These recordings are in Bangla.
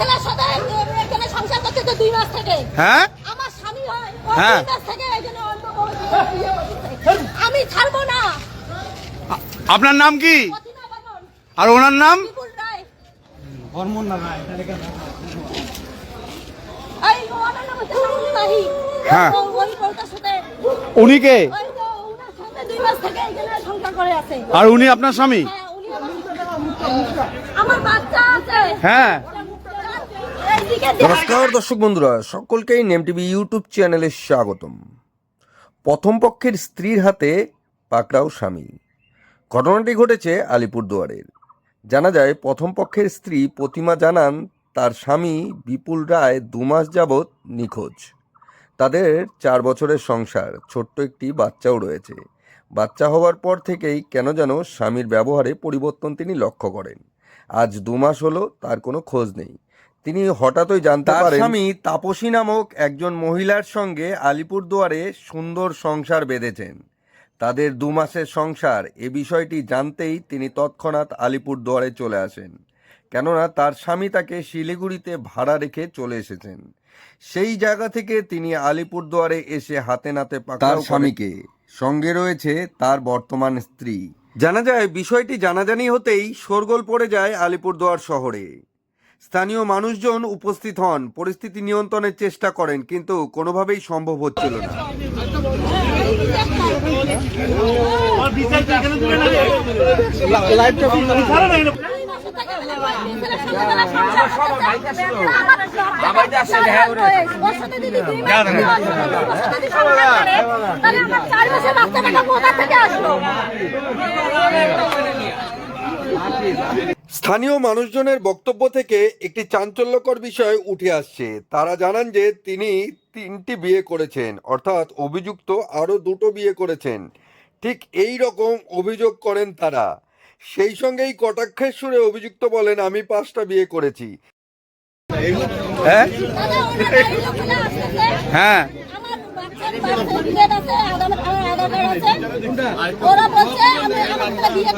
ছেলের সাথে এখানে সংসার করতে তো দুই মাস থেকে। হ্যাঁ? আমার স্বামী হয়। হ্যাঁ। থেকে এখানে অন্য। আমি ছাড়বো না। আপনার নাম কি? আর ওনার নাম। হ্যাঁ। উনি কে? ওই তো ওনার সাথে দুই মাস থেকে এখানে সংসার করে আছে। আর উনি আপনার স্বামী? হ্যাঁ, আমার- আমার বাচ্চা আছে। হ্যাঁ। এইদিকে দেখ। নমস্কার, দর্শক বন্ধুরা, সকলকেই নেম টিভি ইউটিউব চ্যানেলে স্বাগতম। প্রথম পক্ষের স্ত্রীর হাতে পাকড়াও স্বামী। ঘটনাটি ঘটেছে আলিপুরদুয়ারের। জানা যায়, প্রথম পক্ষের স্ত্রী প্রতিমা জানান, তার স্বামী বিপুল রায় দু মাস যাবৎ নিখোঁজ। তাদের চার বছরের সংসার, ছোট্ট একটি বাচ্চাও রয়েছে। বাচ্চা হওয়ার পর থেকেই কেন যেন স্বামীর ব্যবহারে পরিবর্তন তিনি লক্ষ্য করেন। আজ দু মাস হলো, তার কোনো খোঁজ নেই। তিনি হঠাৎই জানতে পারেন স্বামী তাপসী নামক একজন মহিলার সঙ্গে আলিপুরদুয়ারে সুন্দর সংসার বেঁধেছেন। তাদের দু মাসের সংসার এ বিষয়টি জানতেই তিনি তৎক্ষণাৎ আলিপুরদুয়ারে চলে আসেন। কেননা তার স্বামী তাকে শিলিগুড়িতে ভাড়া রেখে চলে এসেছেন। সেই জায়গা থেকে তিনি আলিপুরদুয়ারে এসে হাতে নাতে তার। স্বামীকে সঙ্গে রয়েছে তার বর্তমান স্ত্রী। জানা যায় বিষয়টি জানাজানি হতেই শোরগোল পড়ে যায় আলিপুরদুয়ার শহরে। স্থানীয় মানুষজন উপস্থিত হন। পরিস্থিতি নিয়ন্ত্রণের চেষ্টা করেন কিন্তু কোনোভাবেই সম্ভব হচ্ছিল না। স্থানীয় মানুষজনের বক্তব্য থেকে একটি চাঞ্চল্যকর বিষয় উঠে আসছে। তারা জানান যে তিনি তিনটি বিয়ে করেছেন অর্থাৎ অভিযুক্ত আরও দুটো বিয়ে করেছেন। ঠিক এই রকম অভিযোগ করেন তারা। সেই সঙ্গেই কটাক্ষের সুরে অভিযুক্ত বলেন আমি পাঁচটা বিয়ে করেছি। হ্যাঁ। হ্যাঁ। ওরা বলছে আমি আমার বিয়ে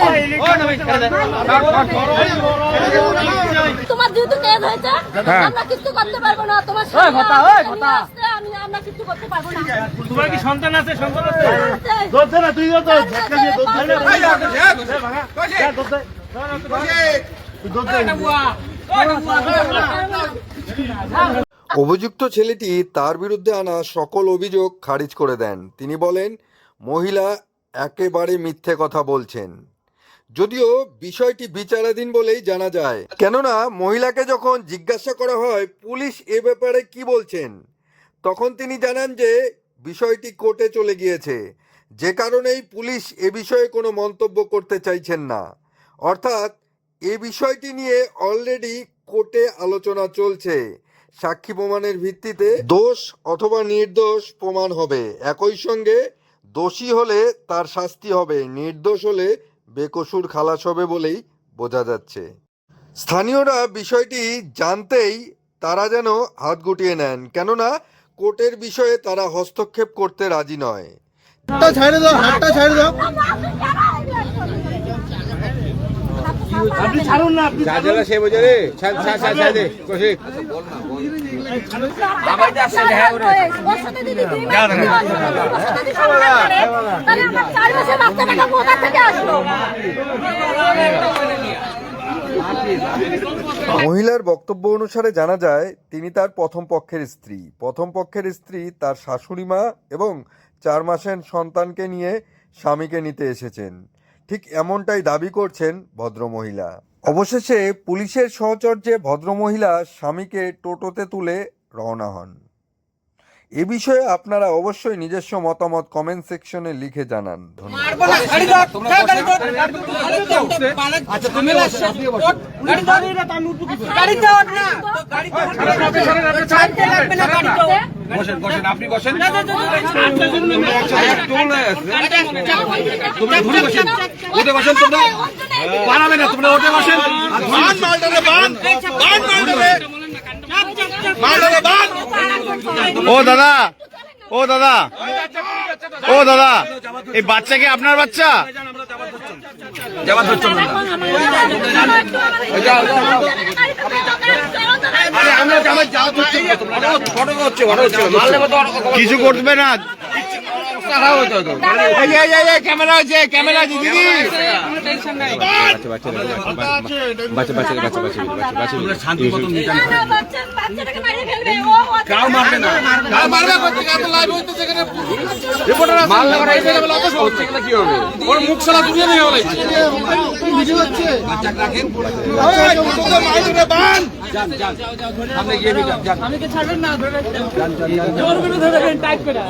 করেনি তোমার যেহেতু কেস হয়েছে হ্যাঁ। আমরা কিছু করতে পারব না তোমার আমি আমরা কিছু করতে পারব না তোমার কি সন্তান আছে সন্তান আছে। ধরছে না তুই তো আছে, ঝটকা দিয়ে ধরছে না আছে। অভিযুক্ত ছেলেটি তার বিরুদ্ধে আনা সকল অভিযোগ খারিজ করে দেন। তিনি বলেন, মহিলা একেবারে মিথ্যে কথা বলছেন। যদিও বিষয়টি বিচারাধীন বলেই জানা যায়। কেননা, মহিলাকে যখন জিজ্ঞাসা করা হয়, পুলিশ এ ব্যাপারে কি বলছেন? তখন তিনি জানান যে, বিষয়টি কোর্টে চলে গিয়েছে। যে কারণেই পুলিশ এ বিষয়ে কোনো মন্তব্য করতে চাইছেন না। অর্থাৎ এ বিষয়টি নিয়ে অলরেডি কোর্টে আলোচনা চলছে। সাক্ষী প্রমাণের ভিত্তিতে দোষ অথবা নির্দোষ প্রমাণ হবে। একই সঙ্গে দোষী হলে তার শাস্তি হবে। নির্দোষ হলে বেকসুর খালাস হবে বলেই বোঝা যাচ্ছে। স্থানীয়রা বিষয়টি জানতেই তারা যেন হাত গুটিয়ে নেন। কেননা কোর্টের বিষয়ে তারা হস্তক্ষেপ করতে রাজি নয়। দাও, হাতটা দাও। আপনি ছাড়ুন না আপনি ছাড়ুন। সে বোঝে রে ছাড় ছাড় ছাড় দে কৌশিক মহিলার বক্তব্য অনুসারে জানা যায় তিনি তার প্রথম পক্ষের স্ত্রী। প্রথম পক্ষের স্ত্রী তার শাশুড়ি মা এবং চার মাসের সন্তানকে নিয়ে স্বামীকে নিতে এসেছেন। ঠিক এমনটাই দাবি করছেন ভদ্রমহিলা অবশেষে পুলিশের সহচর্যে ভদ্রমহিলা স্বামীকে টোটোতে তুলে রওনা হন এ বিষয়ে আপনারা অবশ্যই নিজস্ব মতামত কমেন্ট সেকশনে লিখে জানান ধন্যবাদ বসেন বসেন আপনি বসেন ঘুরে বসেন বসেন তোমরা না তোমরা বসেন ও দাদা ও দাদা ও দাদা এই বাচ্চা কি আপনার বাচ্চা কিছু করবে না ক্যামেরা আছে ক্যামেরা আছে দিদি কাউ মারবে না। কাউ মারবে করতে এত লাইভ হইতে সেখানে রিপোর্টার মাল লাগা এই জায়গা বলে অবশ্য হচ্ছে। কি হবে? ওর মুখ সালা তুলে নিয়ে বলে। আমাকে ছাড়বেন না ধরে জোর করে ধরে রাখেন টাইট করে